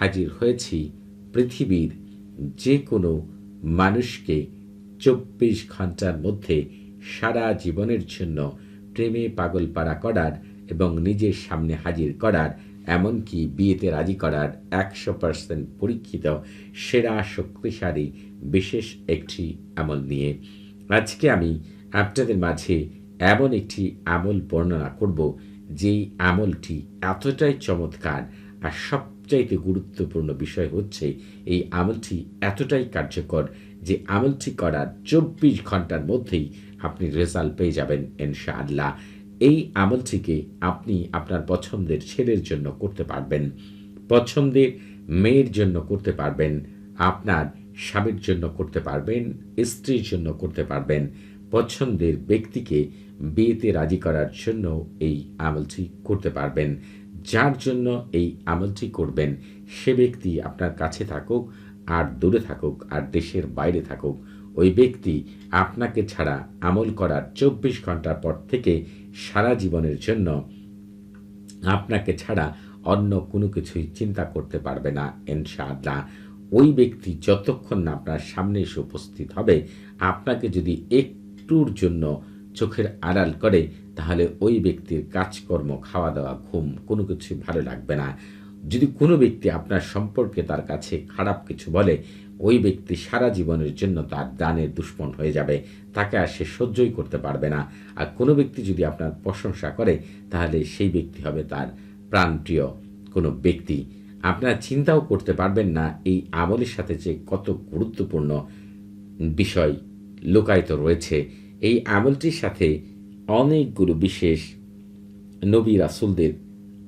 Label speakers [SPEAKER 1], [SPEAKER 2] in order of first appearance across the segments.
[SPEAKER 1] হাজির হয়েছি পৃথিবীর যে কোনো মানুষকে চব্বিশ ঘণ্টার মধ্যে সারা জীবনের জন্য প্রেমে পাগল পাড়া করার এবং নিজের সামনে হাজির করার, এমনকি বিয়েতে রাজি করার একশো পার্সেন্ট পরীক্ষিত, সেরা, শক্তিশালী, বিশেষ একটি আমল নিয়ে। আজকে আমি আপনাদের মাঝে এমন একটি আমল বর্ণনা করব, যেই আমলটি এতটাই চমৎকার আর সবচাইতে গুরুত্বপূর্ণ বিষয় হচ্ছে এই আমলটি এতটাই কার্যকর যে আমলটি করার চব্বিশ ঘণ্টার মধ্যেই আপনি রেজাল্ট পেয়ে যাবেন, ইনশাআল্লাহ। এই আমলটিকে আপনি আপনার পছন্দের ছেলের জন্য করতে পারবেন, পছন্দের মেয়ের জন্য করতে পারবেন, আপনার স্বামীর জন্য করতে পারবেন, স্ত্রীর জন্য করতে পারবেন, পছন্দের ব্যক্তিকে বিয়েতে রাজি করার জন্য এই আমলটি করতে পারবেন। যার জন্য এই আমলটি করবেন, সে ব্যক্তি আপনার কাছে থাকুক আর দূরে থাকুক আর দেশের বাইরে থাকুক। ওই ব্যক্তি আপনাকে ছাড়া আমল করার চব্বিশ ঘণ্টার পর থেকে সারা জীবনের জন্য আপনাকে ছাড়া অন্য কোনো কিছুই চিন্তা করতে পারবে না, ইনশাআল্লাহ। ওই ব্যক্তি যতক্ষণ না আপনার সামনে এসে উপস্থিত হবে, আপনাকে যদি একটুর জন্য চোখের আড়াল করে তাহলে ওই ব্যক্তির কাজকর্ম খাওয়া দাওয়া ঘুম কোনো কিছু ভালো লাগবে না। যদি কোনো ব্যক্তি আপনার সম্পর্কে তার কাছে খারাপ কিছু বলে, ওই ব্যক্তি সারা জীবনের জন্য তার দানের দুশ্মন হয়ে যাবে। তাকে আর সে সহ্যই করতে পারবে না। আর কোনো ব্যক্তি যদি আপনার প্রশংসা করে, তাহলে সেই ব্যক্তি হবে তার প্রাণপ্রিয় কোনো ব্যক্তি। আপনারা চিন্তাও করতে পারবেন না এই আমলের সাথে যে কত গুরুত্বপূর্ণ বিষয় লুকায়িত রয়েছে। এই আমলটির সাথে অনেকগুলো বিশেষ নবী রাসুলদের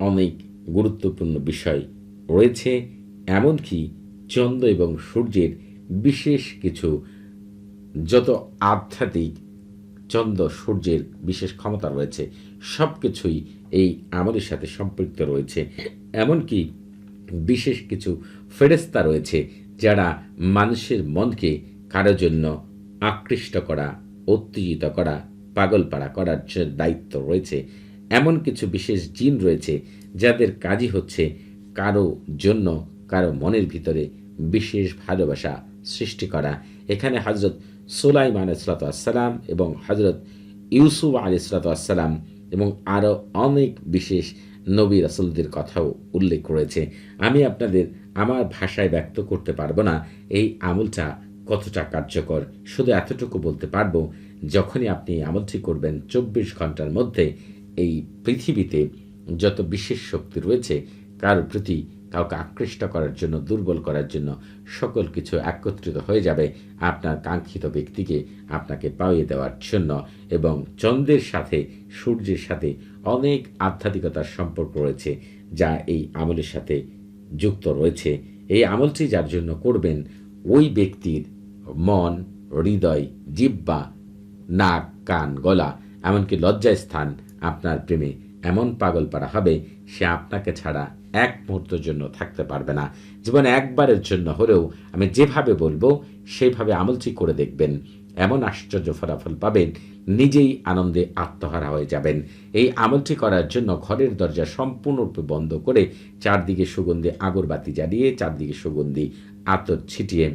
[SPEAKER 1] অনেক গুরুত্বপূর্ণ বিষয় রয়েছে, এমনকি চন্দ্র এবং সূর্যের বিশেষ কিছু যত আধ্যাত্মিক চন্দ্র, সূর্যের বিশেষ ক্ষমতা রয়েছে সব কিছুই এই আমলের সাথে সম্পৃক্ত রয়েছে। এমনকি বিশেষ কিছু ফেরেস্তা রয়েছে যারা মানুষের মনকে কারও জন্য আকৃষ্ট করা, উত্তেজিত করা পাগলপাড়া করার দায়িত্ব রয়েছে, এমন কিছু বিশেষ জিন রয়েছে যাদের কাজই হচ্ছে কারও জন্য, কারও মনের ভিতরে বিশেষ ভালোবাসা সৃষ্টি করা। এখানে হজরত সুলাইমান ইসলাতাম এবং হজরত ইউসুফ আলী ইসলাতাম এবং আরও অনেক বিশেষ নবী রাসুলদের কথাও উল্লেখ করেছে আমি আপনাদের আমার ভাষায় ব্যক্ত করতে পারব না, এই আমলটা কতটা কার্যকর, শুধু এতটুকু বলতে পারব যখনই আপনি আমলটি করবেন, চব্বিশ ঘণ্টার মধ্যে এই পৃথিবীতে যত বিশেষ শক্তি রয়েছে, কার প্রতি কাউকে আকৃষ্ট করার জন্য, দুর্বল করার জন্য সকল কিছু একত্রিত হয়ে যাবে, আপনার কাঙ্ক্ষিত ব্যক্তিকে আপনাকে পাইয়ে দেওয়ার জন্য এবং চন্দ্রের সাথে, সূর্যের সাথে অনেক আধ্যাত্মিকতার সম্পর্ক রয়েছে যা এই আমলের সাথে যুক্ত রয়েছে। এই আমলটি যার জন্য করবেন, ওই ব্যক্তির মন, হৃদয় জিব্বা নাক, কান, গলা, এমনকি লজ্জায় স্থান আপনার প্রেমে এমন পাগল পাড়া হবে, সে আপনাকে ছাড়া এক মুহূর্তের জন্য থাকতে পারবে না। জীবনে একবারের জন্য হলেও আমি যেভাবে বলব, সেইভাবে আমলটি করে দেখবেন। এমন আশ্চর্য ফলাফল পাবেন, নিজেই আনন্দে আত্মহারা হয়ে যাবেন। এই আমলটি করার জন্য ঘরের দরজা সম্পূর্ণরূপে বন্ধ করে চারদিকে সুগন্ধি আগরবাতি জ্বালিয়ে চারদিকে সুগন্ধি আতর ছিটিয়ে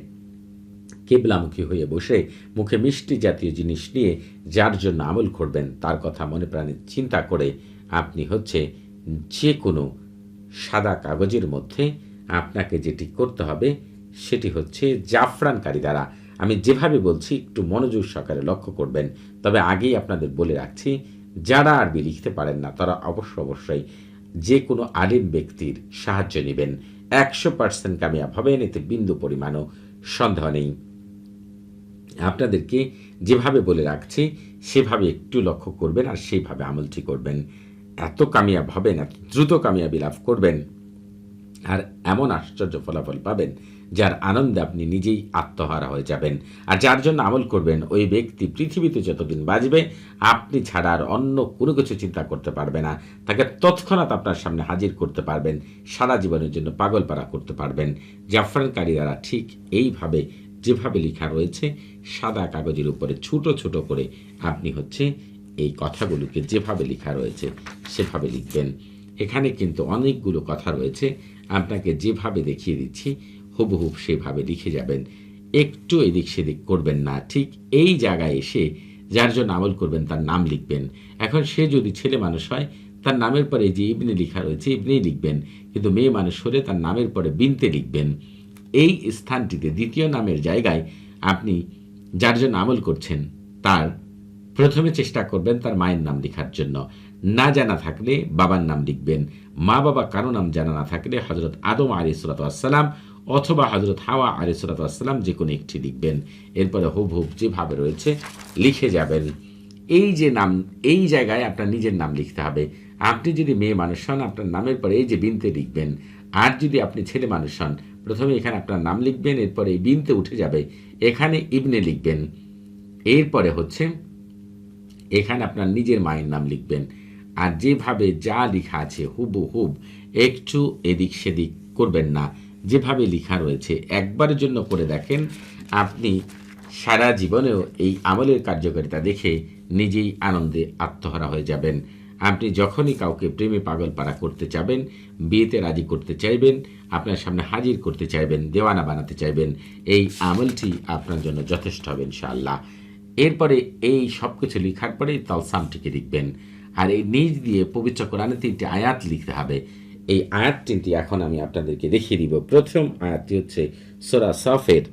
[SPEAKER 1] কেবলামুখী হয়ে বসে মুখে মিষ্টি জাতীয় জিনিস নিয়ে যার জন্য আমল করবেন, তার কথা মনে প্রাণে চিন্তা করে আপনি হচ্ছে যে কোনো সাদা কাগজের মধ্যে আপনাকে যেটি করতে হবে সেটি হচ্ছে জাফরানকারী দ্বারা। আমি যেভাবে বলছি, একটু মনোযোগ সহকারে লক্ষ্য করবেন। তবে আগেই আপনাদের বলে রাখছি, যারা আরবি লিখতে পারেন না, তারা অবশ্য অবশ্যই যে কোনো আলিম ব্যক্তির সাহায্য নেবেন। একশো পার্সেন্ট কামিয়াব হবেন এতে বিন্দু পরিমাণও সন্দেহ নেই। আপনাদেরকে যেভাবে বলে রাখছি, সেভাবে একটু লক্ষ্য করবেন আর সেইভাবে আমলটি করবেন। এত কামিয়াব হবেন, এত দ্রুত কামিয়াবি লাভ করবেন আর এমন আশ্চর্য ফলাফল পাবেন যার আনন্দে আপনি নিজেই আত্মহারা হয়ে যাবেন। আর যার জন্য আমল করবেন, ওই ব্যক্তি পৃথিবীতে যতদিন বাঁচবে, আপনি ছাড়া আর অন্য কোনো কিছু চিন্তা করতে পারবে না। তাকে তৎক্ষণাৎ আপনার সামনে হাজির করতে পারবেন, সারা জীবনের জন্য পাগলপাড়া করতে পারবেন। জাফরানকারীরা ঠিক এইভাবে যেভাবে লেখা রয়েছে, সাদা কাগজের উপরে ছোট ছোট করে আপনি হচ্ছে এই কথাগুলোকে যেভাবে লেখা রয়েছে, সেভাবে লিখবেন। এখানে কিন্তু অনেকগুলো কথা রয়েছে, আপনাকে যেভাবে দেখিয়ে দিচ্ছি হুবহুব সেভাবে লিখে যাবেন। একটু এদিক সেদিক করবেন না, ঠিক এই জায়গায় এসে যার জন্য আমল করবেন তার নাম লিখবেন। এখন সে যদি ছেলে মানুষ হয়, তার নামের পরে যে ইবনে লেখা রয়েছে, ইবনেই লিখবেন। কিন্তু মেয়ে মানুষ হলে তার নামের পরে বিনতে লিখবেন। এই স্থানটিতে দ্বিতীয় নামের জায়গায় আপনি যার জন্য আমল করছেন, তার প্রথমে চেষ্টা করবেন তার মায়ের নাম লেখার জন্য। না জানা থাকলে বাবার নাম লিখবেন, মা বাবা কারও নাম জানা না থাকলে হজরত আদম আলী অথবা হজরত হাওয়া আলী সালাতাম যে কোনো একটি লিখবেন। এরপরে হুব হুব যেভাবে রয়েছে লিখে যাবেন। এই যে নাম, এই জায়গায় আপনার নিজের নাম লিখতে হবে। আপনি যদি মেয়ে মানুষ হন, আপনার নামের পরে এই যে বিনতে লিখবেন। আর যদি আপনি ছেলে মানুষ হন প্রথমে এখানে আপনার নাম লিখবেন, এরপরে এই বিনতে উঠে যাবে। এখানে ইবনে লিখবেন। এরপরে হচ্ছে, এখানে আপনার নিজের মায়ের নাম লিখবেন। আর যেভাবে যা লেখা আছে হুবু হুব, একটু এদিক সেদিক করবেন না। যেভাবে লেখা রয়েছে, একবারের জন্য করে দেখেন, আপনি সারা জীবনেও এই আমলের কার্যকারিতা দেখে নিজেই আনন্দে আত্মহারা হয়ে যাবেন। আপনি যখনই কাউকে প্রেমে পাগল পাড়া করতে চাবেন, বিয়েতে রাজি করতে চাইবেন, আপনার সামনে হাজির করতে চাইবেন, দেওয়ানা বানাতে চাইবেন, এই আমলটি আপনার জন্য যথেষ্ট হবে ইনশাআল্লাহ। এরপরে এই সব কিছু লেখার পরে তালসামটিকে লিখবেন। আর এই নিজ দিয়ে পবিত্র কোরআনে তিনটি আয়াত লিখতে হবে। এই আয়াত তিনটি এখন আমি আপনাদেরকে দেখিয়ে দিব। প্রথম আয়াতটি হচ্ছে সোরা সফের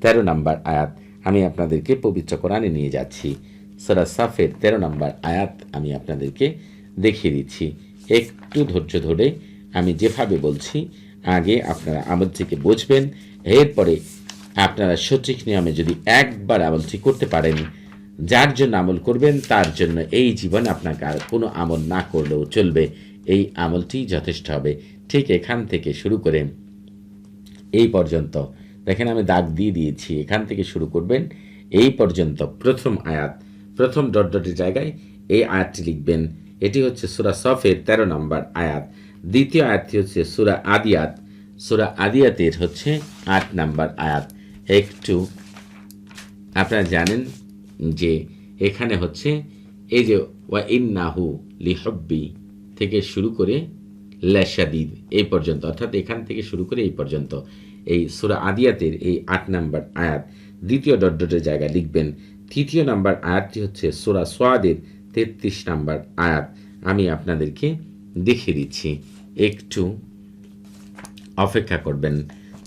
[SPEAKER 1] তেরো নম্বর আয়াত। আমি আপনাদেরকে পবিত্র কোরআনে নিয়ে যাচ্ছি। সোরা সাফের তেরো নম্বর আয়াত আমি আপনাদেরকে দেখিয়ে দিচ্ছি। একটু ধৈর্য ধরে আমি যেভাবে বলছি, আগে আপনারা আমলটিকে বুঝবেন, এরপরে আপনারা সঠিক নিয়মে যদি একবার আমলটি করতে পারেন, যার জন্য আমল করবেন, তার জন্য এই জীবনে আপনাকে আর কোনো আমল না করলেও চলবে। এই আমলটি যথেষ্ট হবে। ঠিক এখান থেকে শুরু করে এই পর্যন্ত, দেখেন আমি দাগ দিয়ে দিয়েছি, এখান থেকে শুরু করবেন, এই পর্যন্ত প্রথম আয়াত, প্রথম ডট ডটের জায়গায় এই আয়াতটি লিখবেন এটি হচ্ছে সুরা সফের তেরো নম্বর আয়াত। দ্বিতীয় আয়াতটি হচ্ছে সুরা আদিয়াত। সুরা আদিয়াতের হচ্ছে আট নম্বর আয়াত। একটু আপনারা জানেন যে এখানে হচ্ছে এই যে ওয়া ইন্নাহু লিহব্বি থেকে শুরু করে লেশাদিদ এই পর্যন্ত, অর্থাৎ এখান থেকে শুরু করে এই পর্যন্ত এই সুরা আদিয়াতের এই আট নাম্বার আয়াত। দ্বিতীয় ডট ডটের জায়গায় লিখবেন। তৃতীয় নাম্বার আয়াতটি হচ্ছে সুরা সোয়াদের তেত্রিশ নাম্বার আয়াত আমি আপনাদেরকে দেখিয়ে দিচ্ছি। একটু অপেক্ষা করবেন।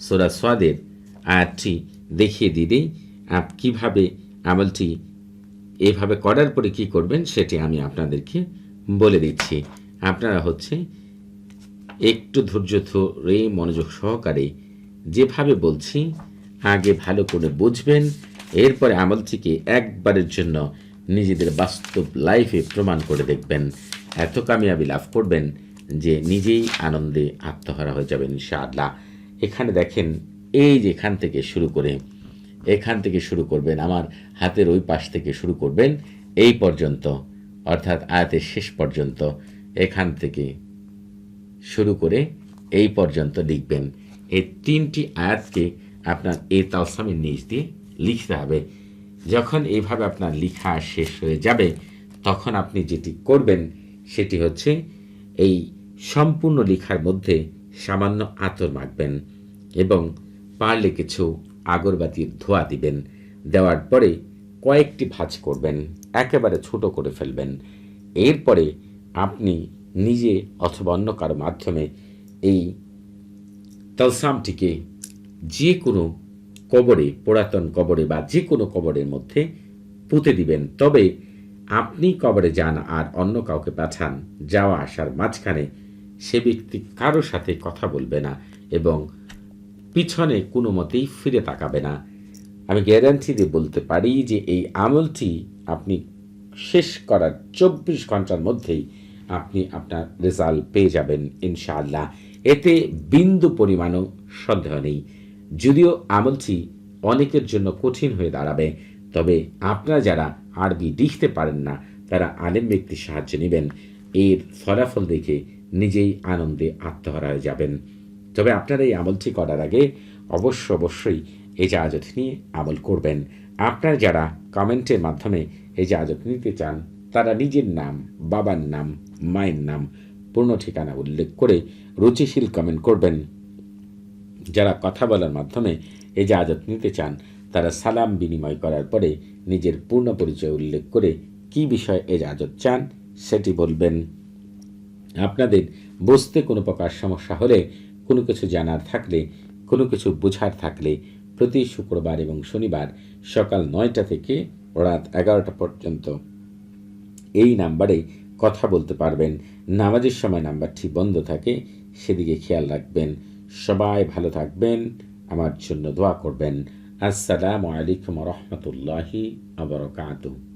[SPEAKER 1] সোরা সোয়াদের আয়াতটি দেখিয়ে দিলেই আপ কীভাবে আমলটি এভাবে করার পরে কি করবেন সেটি আমি আপনাদেরকে বলে দিচ্ছি। আপনারা হচ্ছে একটু ধৈর্য ধরে মনোযোগ সহকারে যেভাবে বলছি, আগে ভালো করে বুঝবেন, এরপরে আমলটিকে একবারের জন্য নিজেদের বাস্তব লাইফে প্রমাণ করে দেখবেন, এত কামিয়াবি লাভ করবেন যে নিজেই আনন্দে আত্মহারা হয়ে যাবেন ইনশাআল্লাহ। এখানে দেখেন, এই যে এখান থেকে শুরু করে, এখান থেকে শুরু করবেন, আমার হাতের ওই পাশ থেকে শুরু করবেন, এই পর্যন্ত, অর্থাৎ আয়াতের শেষ পর্যন্ত, এখান থেকে শুরু করে এই পর্যন্ত লিখবেন। এই তিনটি আয়াতকে আপনার এই তালসামের নিচ দিয়ে লিখতে হবে। যখন এইভাবে আপনার লিখা শেষ হয়ে যাবে, তখন আপনি যেটি করবেন, সেটি হচ্ছে এই সম্পূর্ণ লেখার মধ্যে সামান্য আতর মাখবেন এবং পারলে কিছু আগরবাতির ধোয়া দিবেন। দেওয়ার পরে কয়েকটি ভাঁজ করবেন, একেবারে ছোট করে ফেলবেন। এরপরে আপনি নিজে অথবা অন্য কারও মাধ্যমে এই তলসামটিকে যে কোনো কবরে, পুরাতন কবরে বা যে কোনো কবরের মধ্যে পুঁতে দিবেন। তবে আপনি কবরে যান আর অন্য কাউকে পাঠান। যাওয়া আসার মাঝখানে সে ব্যক্তি কারও সাথে কথা বলবে না এবং পিছনে কোনো মতেই ফিরে তাকাবে না। আমি গ্যারান্টি দিয়ে বলতে পারি যে এই আমলটি আপনি শেষ করার চব্বিশ ঘণ্টার মধ্যেই আপনি আপনার রেজাল্ট পেয়ে যাবেন ইনশাআল্লাহ। এতে বিন্দু পরিমাণও সন্দেহ নেই। যদিও আমলটি অনেকের জন্য কঠিন হয়ে দাঁড়াবে, তবে আপনারা যারা আরবি লিখতে পারেন না, তারা আলেম ব্যক্তির সাহায্য নেবেন। এর ফলাফল দেখে নিজেই আনন্দে আত্মহারা হয়ে যাবেন। তবে আপনারা এই আমলটি করার আগে অবশ্য অবশ্যই এই জাহাজত নিয়ে আমল করবেন। আপনারা যারা কমেন্টের মাধ্যমে এই জাহাজত নিতে চান, তারা নিজের নাম, বাবার নাম, মায়ের নাম, পূর্ণ ঠিকানা উল্লেখ করে রুচিশীল কমেন্ট করবেন। যারা কথা বলার মাধ্যমে এই জাহাজত নিতে চান, তারা সালাম বিনিময় করার পরে নিজের পূর্ণ পরিচয় উল্লেখ করে কি বিষয়ে এজাজত চান সেটি বলবেন। আপনাদের বুঝতে কোনো প্রকার সমস্যা হলে, কোনো কিছু জানার থাকলে, কোনো কিছু বোঝার থাকলে প্রতি শুক্রবার এবং শনিবার সকাল নয়টা থেকে রাত এগারোটা পর্যন্ত এই নাম্বারে কথা বলতে পারবেন। নামাজের সময় নাম্বারটি বন্ধ থাকে, সেদিকে খেয়াল রাখবেন। সবাই ভালো থাকবেন আমার জন্য দোয়া করবেন আসসালামু আলাইকুম রহমতুল্লাহি আবরকাতুহ